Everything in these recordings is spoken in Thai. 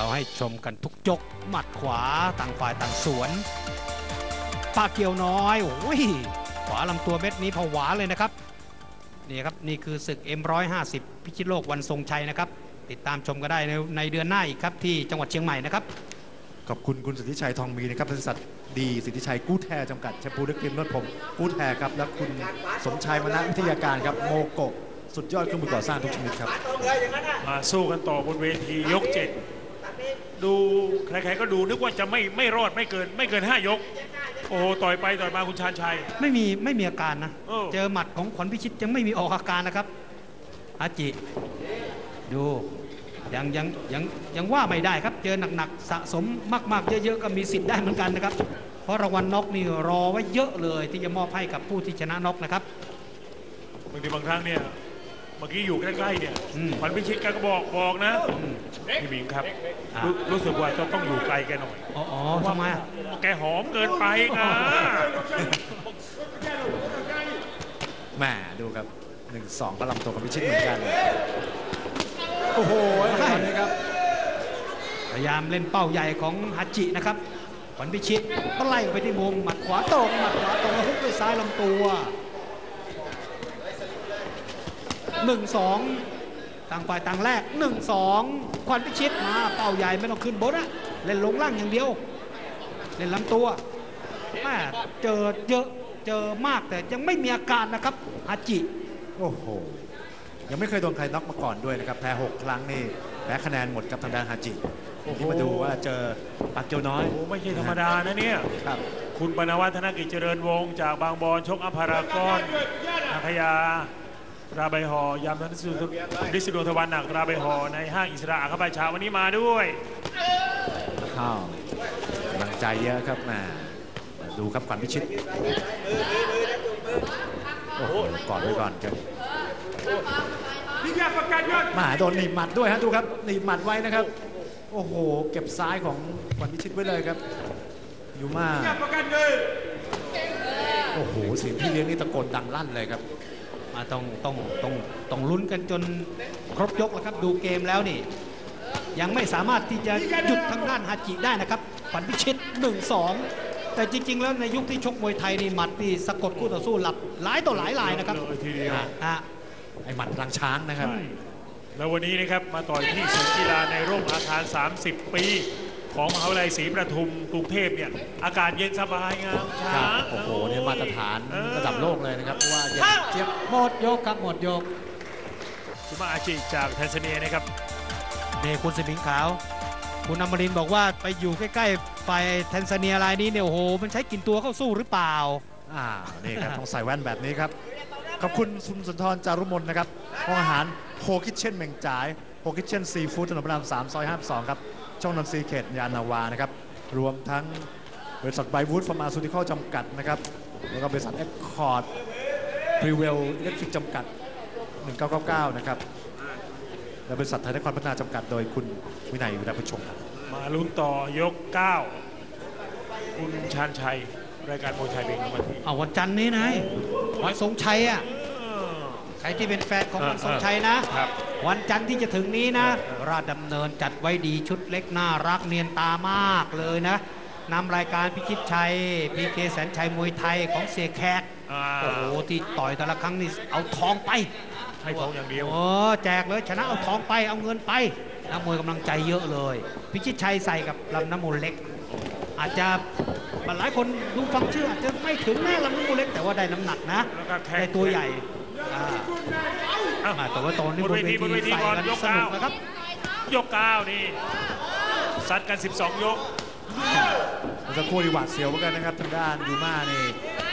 เราให้ชมกันทุกจกหมัดขวาต่างฝ่ายต่างสวนปากเกี่ยวน้อยโอ้ยขวาลำตัวเม็ดนี้ผวาเลยนะครับนี่ครับนี่คือศึก M150 พิชิตโลกวันทรงชัยนะครับ ติดตามชมก็ได้ในในเดือนหน้าอีกครับ ที่จังหวัดเชียงใหม่นะครับ ขอบคุณคุณสิทธิชัยทองมีนะครับบริษัทดีสิทธิชัยกู้แทจำกัดแชมพูและครีมนวดผมกู้แทครับและคุณสมชายมณวิทยาการครับโมโกะสุดยอดเครื่องมือก่อสร้างทุกชนิดครับมาสู้กันต่อบนเวทียกเจ็ด ดูใครๆก็ดูนึกว่าจะไม่ไม่รอดไม่เกิน ไม่เกิน5ยก โอ้โหต่อยไปต่อยมาคุณชาญชัย ไม่มีไม่มีอาการนะ เออ เจอหมัดของขวัญพิชิตยังไม่มีออกอาการนะครับ อาจิ ดูยังยังยังยังว่าไม่ได้ครับ เจอหนักๆสะสมมากๆ เยอะๆก็มีสิทธิ์ได้เหมือนกันนะครับ เพราะรางวัลน็อกนี่รอไว้เยอะเลย ที่จะมอบให้กับผู้ที่ชนะน็อกนะครับ บางทีบางครั้งเนี่ย เมื่อกี้อยู่ใกล้ๆเนี่ยอืมขวัญพิชิตแกก็บอกบอกนะอืมพี่บิงครับอะรู้รู้สึกว่าจะต้องอยู่ไกลแกหน่อยอ๋ออ๋อทำไมอะแกหอมเกินไปนะแหมดูครับ1-2ก็ลำตัวกับพิชิตเหมือนกัน โอ้โหตอนนี้ครับพยายามเล่นเป้าใหญ่ของฮัจจินะครับขวัญพิชิตก็ไล่ไปที่มุมหมัดขวาตรงหมัดขวาตรงแล้วฮุกด้วยซ้ายลำตัว หนึ่งสองต่างฝ่ายต่างแรกหนึ่งสองขวัญพิชิตมาเป้าใหญ่ไม่ต้องขึ้นบนอะเล่นลงล่างอย่างเดียว เล่นลำตัวแม่เจอเยอะเจอมากแต่ยังไม่มีอาการนะครับฮัจจิ โอ้โห ยังไม่เคยโดนใครน็อกมาก่อนด้วยนะครับ แพ้ 6 ครั้งนี่แพ้คะแนนหมดกับทางด้านฮาจิที่มาดูว่าเจอปักเกียวน้อย โอ้ไม่ใช่ธรรมดานะเนี่ย ครับ คุณปนวัฒนกิจเจริญวงศ์จากบางบอนชกอภารากอนนาคยา ราใบหอยามทันสุดิสดวงทวันหนักราใบหอในห้างอิสระอาคาบายชาวันนี้มาด้วยอ้าวกำลังใจเยอะครับแหมาดูครับขวัญพิชิตโอ้โหกอดไว้ก่อนครับมาโดนหนีบหมัดด้วยฮะดูครับหนีบหมัดไว้นะครับ โอ้โห เก็บซ้ายของขวัญพิชิตไว้เลยครับยูมาโอ้โหเสียงพี่เลี้ยงนี่ตะโกนดังลั่นเลยครับมา ต้องต้องต้องต้องลุ้นกันจนครบยกแล้วครับดูเกมแล้วนี่ ยังไม่สามารถที่จะหยุดทางด้านฮาจิได้นะครับขวัญพิชิต1-2 แต่จริง ๆ แล้วในยุคที่ชกมวยไทยนี่หมัดนี่สะกดคู่ต่อสู้หลับหลายต่อหลายลายนะครับเลยทีเดียวอะอะไอ้หมัดรังช้างนะครับใช่แล้ววันนี้นะครับมาต่อยที่ศูนย์กีฬาในร่มอาคาร 30 ปี ของมหาวิทยาลัยศรีประทุมกรุงเทพเนี่ยอากาศเย็นสบายงามคช้ารับโอ้โหเนี่ยมาตรฐานเออระดับโลกเลยนะครับเพราะว่าเย็นเจี๊ยบหมดยกครับหมดยกคุณมาอาจิจากแทนซาเนียนะครับนี่คุณสมิงขาว คุณอมรินทร์บอกว่าไปอยู่ใกล้ๆฝ่ายแทนซาเนียรายนี้เนี่ยโอ้โหมันใช้กินตัวเข้าสู้หรือเปล่าอ่านี่ครับต้องใส่แว่นแบบนี้ครับขอบคุณคุณสุนทรจารุมนนะครับห้องอาหารโฮคิทเช่นเมงจ่ายโฮคิทเช่นซีฟู้ดถนนพระรามสามซอยห้าสองครับ ช่องนนทรีเขตยานนาวานะครับรวมทั้งบริษัทไบวูดฟาร์มาซูติคอลจำกัดนะครับแล้วก็บริษัทเอ็กคอร์ดพรีเวลอิเล็กทริกจำกัด 1999 นะครับและบริษัทไทยนครพัฒนาจำกัดโดยคุณวินัยวิรัพุชงครับมาลุ้นต่อยก 9 คุณชาญชัย รายการมวยไทยเป็นกรรมทีเอาวันจันทร์นี้นะวันทรงชัยอะใครที่เป็นแฟนของวันทรงชัยนะครับ วันจันทร์ที่จะถึงนี้นะเออราชดำเนินจัดไว้ดีชุดเล็กน่ารักเนียนตามากเลยนะนำรายการพิชิตชัยพีเคแสนชัยมวยไทยของเสียแขกอ่าโอ้โหที่ต่อยแต่ละครั้งนี่เอาทองไปให้ทองอย่างเดียวโอ้แจกเลยชนะเอาทองไปเอาเงินไปนักมวยกำลังใจเยอะเลย พิชิตชัยใส่กับลำน้ำมูลเล็ก อาจจะหลายคนดูฟังชื่ออาจจะไม่ถึงแน่ลำน้ำมูลเล็กแต่ว่าได้น้ำหนักนะแล้วก็แข้งได้ตัวใหญ่อ่าเอ้าอ่า แต่ว่าตอนนี้บบนนเวเวทีทีบนเวทีใส่ก่อนกันยกสนุกเก้านะครับ ยก9นี่ซัดกัน 12 ยกเมื่อสักครู่ที่หวาดเสียวเหมือนกันนะครับทางด้านยูมานี่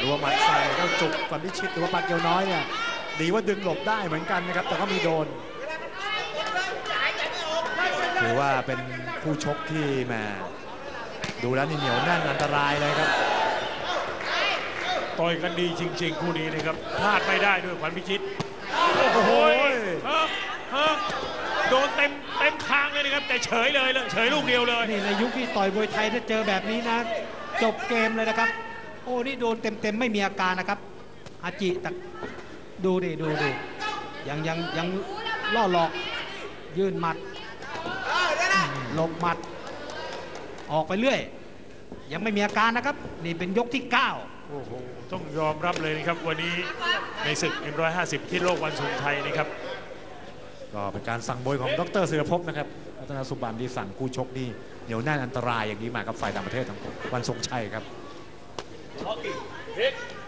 รัวหมัดใส่ก็จุกก่อนพิชิตหรือว่าปักเกียวน้อยเนี่ยดีว่าดึงหลบได้เหมือนกันนะครับ แต่ก็มีโดนถือว่าเป็นคู่ชกที่แหมดูแล้วนี่เหนียวแน่นอันตรายเลยครับต่อยกันดีจริง ๆ คู่นี้นะครับพลาดไม่ได้ด้วยขวัญพิชิต โอ้โห เฮ้ยเฮ้ยโดนเต็มเต็ม คางเลยนะครับแต่เฉยเลยเลยเฉยลูกเดียวเลยนี่ในยุคที่ต่อยมวยไทยถ้าเจอแบบนี้นะ จบเกมเลยนะครับ โอ้นี่โดนเต็มๆไม่มีอาการนะครับอาจิแต่ดูดิดูดิยังยังยังล่อหลอกยื่นหมัดอืมหลบหมัด ออกไปเรื่อย ยังไม่มีอาการนะครับ นี่เป็นยกที่ 9 โอ้โห ต้องยอมรับเลยนะครับ วันนี้ในศึก M150 ที่โลกวันทรงชัยนะครับ ก็เป็นการสั่งมวยของดรเสือภพนะครับ รัตนสุบันที่สั่งคู่ชกนี่เหนียวแน่นอันตรายอย่างนี้มากับฝ่ายต่างประเทศทั้งวันทรงชัยครับ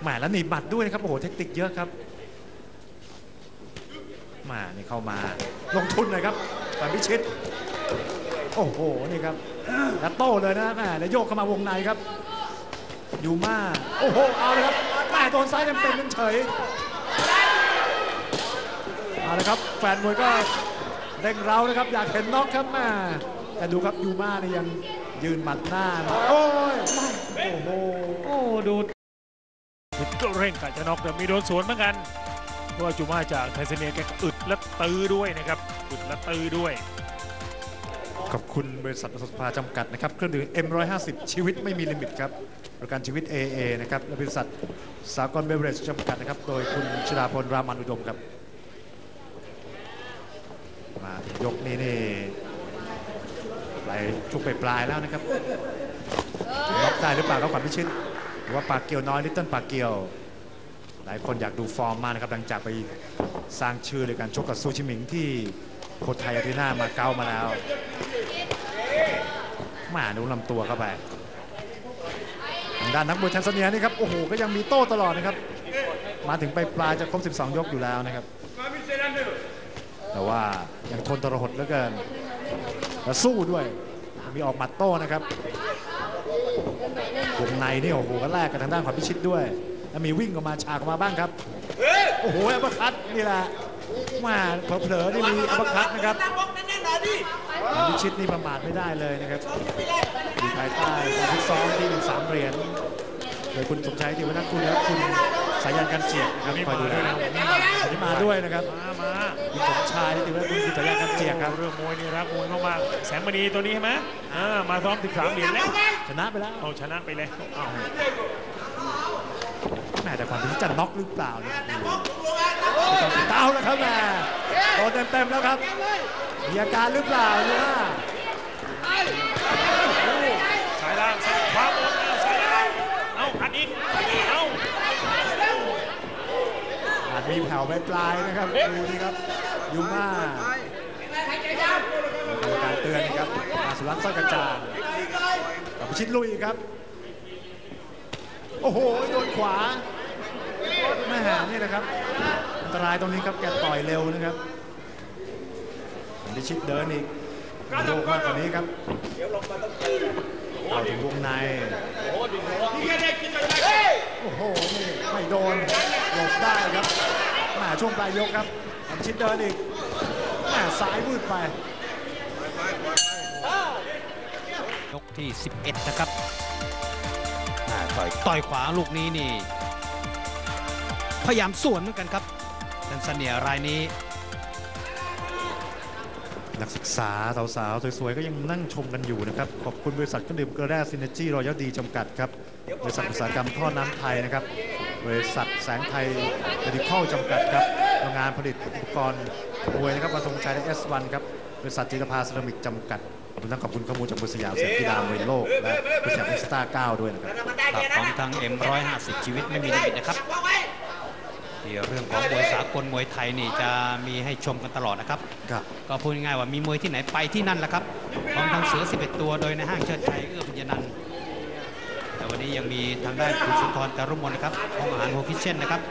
แหมแล้วหนีบหมัดด้วยนะครับโอ้โหเทคนิคเยอะครับมานี่เข้ามาลงทุนเลยครับฝ่ายพิชิตโอ้โหนี่ครับแล้วโต้เลยนะแหมแล้วโยกเข้ามาวงในครับยูมาโอ้โหเอาเลยครับแหมโดนซ้ายเต็มๆเฉยเอาละครับแฟนมวยก็ เร่งเร้านะครับอยากเห็นน็อกครับแม่แต่ดูครับยูมาเนี่ยยังยืนหมัดหน้ามาโอ้ยโอ้โหโอ้ดูก็เร่งกะจะน็อกแต่มีโดนสวนเหมือนกันเพราะว่าจูมาจากไทเซเนียแกก็อึดและตื้อด้วยนะครับอึดและตื้อด้วยขอบคุณบริษัทอสภาจำกัดนะครับ เครื่องดื่ม M150 ชีวิตไม่มีลิมิตครับประกันชีวิต AA นะครับและบริษัทสากลเบเวอเรจจำกัดนะครับ โดยคุณชลาพลรามันอุดมครับ มาถึงยกนี้นี่ไปลช่วงปลายแล้วนะครับจะน็อกได้หรือเปล่าครับขวัญพิชิตหรือว่าปากเกียวน้อยลิตเติ้ลปากเกียว หลายคนอยากดูฟอร์มมากนะครับหลังจากไปสร้างชื่อในการชกกับซูชิมิงที่โคไทยอารีนามาเก๊ามาแล้วมาดูลำตัวเข้าไปทางด้านนักมวยแทนซาเนียนี่ครับโอ้โหก็ยังมีโต้ตลอดนะครับ มาถึงไปปลายจะครบ 12 ยกอยู่แล้วนะครับ แต่ว่ายังทนทรหดเหลือเกินและสู้ด้วย มีออกหมัดโต้นะครับวงในนี่โอ้โหก็แลกกันทางด้านขวัญพิชิตด้วย แล้วมีวิ่งออกมาฉากออกมาบ้างครับโอ้โหอัปคัตนี่แหละมาเผลอๆนี่มีอัปคัตนะครับพิชิตนี่ประมาทไม่ได้เลยนะครับอยู่ภายใต้การฟิซ้อมที่เป็นสามเหรียญโดยคุณสมชัยที่วัฒนกุลและคุณ สายันกันเจียกนะครับวันนี้คอยดูแลมาด้วยนะวันนี้มาด้วยนะครับมามาคุณสมชายที่วัฒนกุลคุณสายันกันเจียกครับเรื่องมวยนี่รักมวยมากๆแสงมณีตัวนี้ใช่ไหมอ่ามาซ้อม13เหรียญแล้วชนะไปแล้วเอาชนะไปเลยเอาแม่แต่ความที่จะน็อกหรือเปล่าเนี่ยต้องติดตามแล้วครับแม่โดนเต็มๆแล้วครับมีอาการหรือเปล่าดูว่าสายล่างสายขวาบนเอาสายล่างเอาอัดอีกเอาอาจ มีแผ่วไปปลายๆนะครับดูนี่ครับยูมาดูการเตือนนะครับมาสุรัตน์สร้อยกระจ่างกับพิชิตลุยครับ โอ้โหโดนขวาแม่นี่นะครับอันตรายตรงนี้ครับแกต่อยเร็วนะครับพิชิตเดินอีกโยกมากกว่านี้ครับเอาถึงวงใน โอ้โหนี่ไม่โดนหลบได้ครับแห มาช่วงปลายยกครับอันชิดเดินอีกมาซ้ายมืดไปยกที่ 11 นะครับต่อยต่อยขวาลูกนี้นี่ พยายามสวนเหมือนกันครับแทนซาเนียรายนี้ นักศึกษาสาวๆสวยๆ ก็ยังนั่งชมกันอยู่นะครับ ขอบคุณบริษัทเครื่องดื่มเกลือแร่ซินเนจี้รอยัลดีจำกัดครับบริษัทอุตสาหกรรมท่อน้ำไทยนะครับ บริษัทแสงไทยเมดิคอลจำกัดครับโรงงานผลิตอุปกรณ์มวยนะครับมาทรงชัยและ S1 ครับบริษัทจิตภาเซรามิกจำกัดขอบคุณทั้งขอบคุณข้อมูลจากบริษัทยามเสียงกีฬามวยโลกและบริษัทอิสตาเก้าด้วยนะครับครับพร้อมทั้ง M150 ชีวิตไม่มีลิมิตนะครับ ที่เรื่องของมวยสากลมวยไทยนี่จะมีให้ชมกันตลอดนะครับครับ ก็พูดง่ายๆว่ามีมวยที่ไหนไปที่นั่นแหละครับพร้อมทั้งเสือ 11 ตัวโดยในห้างเชิดชัยเอื้อพิญญนันท์แต่วันนี้ยังมีทางด้านคุณสุนทรจารุมนนะครับของอาหารโฮคิเช่นนะครับ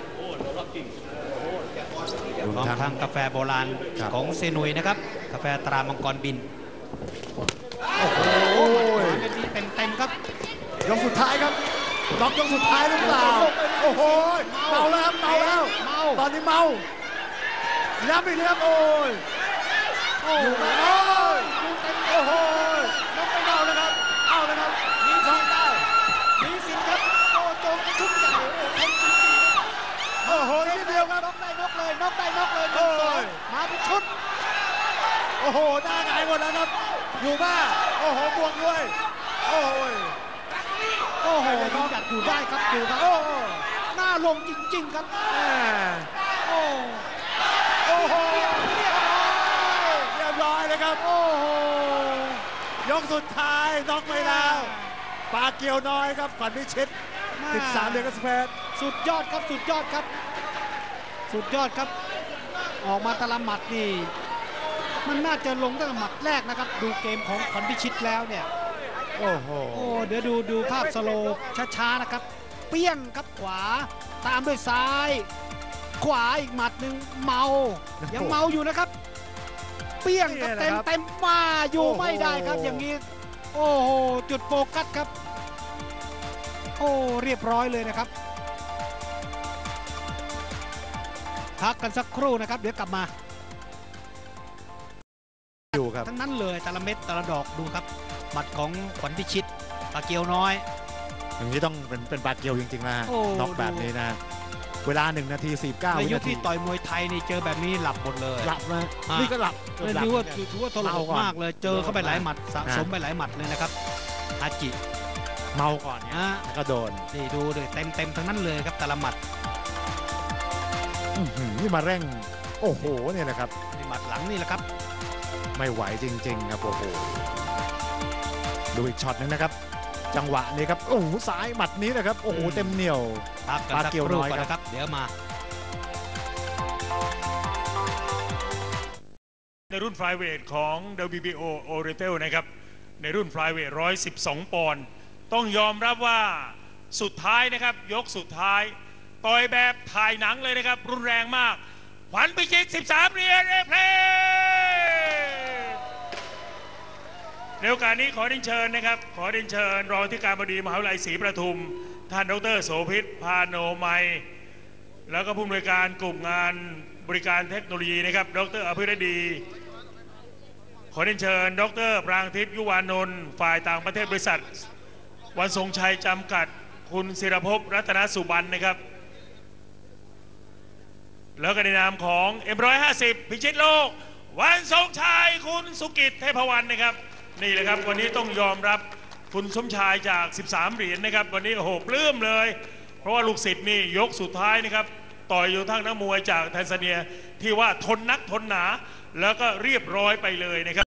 รวมพร้อมทั้งทั้งกาแฟโบราณครับของเซนุยนะครับกาแฟตรามังกรบินโอ้โหเม็ดนี้เต็มๆครับ ยกสุดท้ายครับล็อกยกสุดท้ายหรือเปล่าโอ้โหเมาแล้วครับเมาแล้วเมาต อนนี้เมาย้ำอีกแล้วครับโอ้ยโอ้อยู่โหมาโอ้ยโอ้โหน้องไม่เอาแล้วครับ เอาแล้วครับ มีช่องได้ มีสิทธิ์ครับโตโจงชุดใหญ่โอ้โหทนจริงๆโอ้โหนิดเดียวครับน็อกได้น็อกเลยน็อกได้น็อกเลยหโอ้นึ่งสองยมาเป็นชุด โอ้โหหน้าหงายหมดแล้วครับ อยู่บ้า โอ้โห บวกด้วย โอ้ยโอ้โหน้องอยากอยู่ได้ครับอยู่ครับ โอ้โหหน้าลงจริง ๆ ครับแม่ โอ้โอ้โหเรียบร้อยเรียบร้อยเลยครับ โอ้โห ยกสุดท้ายน็อกไม่แล้วปาเกียวน้อยครับขวัญพิชิต13เดือนกัสเพชรสุดยอดครับสุดยอดครับ สุดยอดครับ ออกมาแตละหมัดนี่ มันน่าจะลงตั้งแต่หมัดแรกนะครับ ดูเกมของขวัญพิชิตแล้วเนี่ย โอ้โห โอ้เดี๋ยวดูดูภาพสโลว์ช้าๆนะครับ เปี้ยงครับขวา ตามด้วยซ้าย ขวาอีกหมัดหนึ่งเมา ยังเมาอยู่นะครับ เปี้ยงครับเต็มเต็มมาอยู่ไม่ได้ครับอย่างนี้ โอ้โหจุดโฟกัสครับ โอ้เรียบร้อยเลยนะครับพักกันสักครู่นะครับ เดี๋ยวกลับมาอยู่ครับทั้งนั้นเลยแต่ละเม็ดแต่ละดอกดูครับหมัดของขวัญพิชิตปาเกียวน้อยอย่างนี้ต้องเป็นเป็นปาเกียวจริงๆนะฮะโอ้น็อกแบบนี้นะฮะ เวลา 1 นาที 49ในวิยุคนาทีที่ต่อยมวยไทยนี่เจอแบบนี้หลับหมดเลย หลับนะอะ นี่ก็หลับเกือบเลยหลับ ถือว่าเหมือนกันถือว่าทรหเมาดก่อนมากเลย เจอเข้าไปหลายหมัดสะนะสมไปหลายหมัดเลยนะครับอาจิเมาก่อนเนี่ยอะแล้วก็โดนนี่ดูเลยเต็มเต็มๆทั้งนั้นเลยครับแต่ละหมัดอื้อหือนี่มาเร่ง โอ้โหเนี่ยนะครับ นี่หมัดหลังนี่แหละครับไม่ไหวจริง ๆ ครับโอ้โหดูอีกช็อตหนึงนะครับ จังหวะนี้ครับโอ้โหซ้ายหมัดนี้นะครับโอ้โหอืมเต็มเหนียวพักกันปาสักเกียวครู่น้อยก่อนครับนะครับ เดี๋ยวมา ในรุ่นฟลายเวทของ WBO o r e t e l นะครับ ในรุ่นฟลายเวท112 ปอนด์ต้องยอมรับว่าสุดท้ายนะครับ ยกสุดท้าย ต่อยแบบถ่ายหนังเลยนะครับ รุนแรงมากขวัญพิชิต 13 เหรียญเอเพล โอกาสนี้ขอเรียนเชิญนะครับ ขอเรียนเชิญรองที่การบดีมหาวิทยาลัยศรีประทุม ท่านดรโสภิตพาโนมัย แล้วก็ผู้อำนวยการกลุ่มงานบริการเทคโนโลยีนะครับ ดรอภิรดี ขอเรียนเชิญ ดรปรางทิพย์ยุวานนท์ฝ่ายต่างประเทศบริษัท วันทรงชัยจำกัด คุณศิรภพรัตนสุบรรณนะครับ แล้วก็ในนามของ M150 พิชิตโลก วันทรงชัยคุณสุกิจเทพวรรณนะครับ นี่แหละครับ วันนี้ต้องยอมรับคุณสมชายจาก 13 เหรียญนะครับ วันนี้โอ้โหปลื้มเลย เพราะว่าลูกศิษย์นี่ยกสุดท้ายนะครับ ต่อยอยู่ทั้งนักมวยจากแทนซาเนียที่ว่าทนนักทนหนา แล้วก็เรียบร้อยไปเลยนะครับ